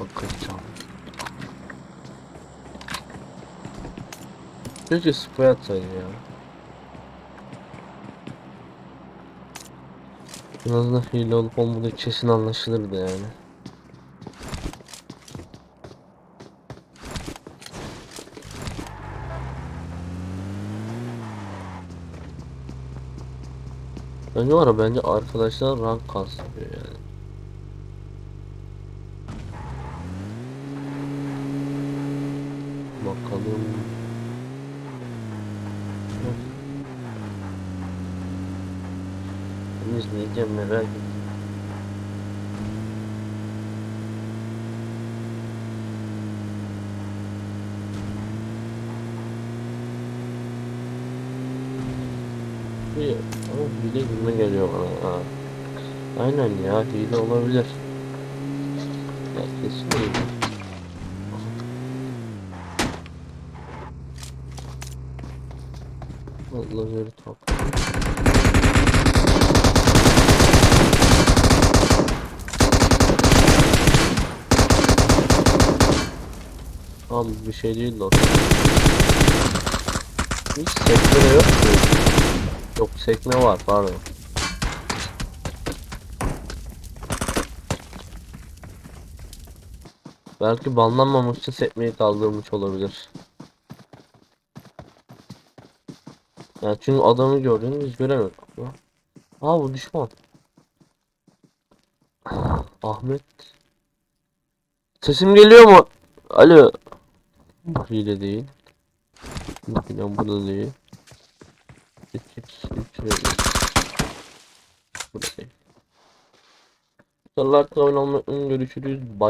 Bakacağım. Keşke spray atsaydı ya. En azından hile olup olmadığı kesin anlaşılırdı yani. Bence var bence arkadaşlar rank kastırıyor yani. Bakalım. Ben izleyeceğim merak. Bir ama hile gibi geliyor bana. Ha. Aynen ya hile olabilir. Ya kesin hile. Bir top. Abi bir şey değil o. Hiç sekme yok ki. Yok sekme var pardon. Belki banlanmamak için sekmeyi kaldırmış olabilir. Yani çünkü adamı gördüğünü biz göremedik. Aa bu düşman. Ahmet. Sesim geliyor mu? Alo. Hile değil. Bilmiyorum bu da değil. 3 3 3 ve 3. Bu da değil. Olmayı unutmayın. görüşürüz. Bay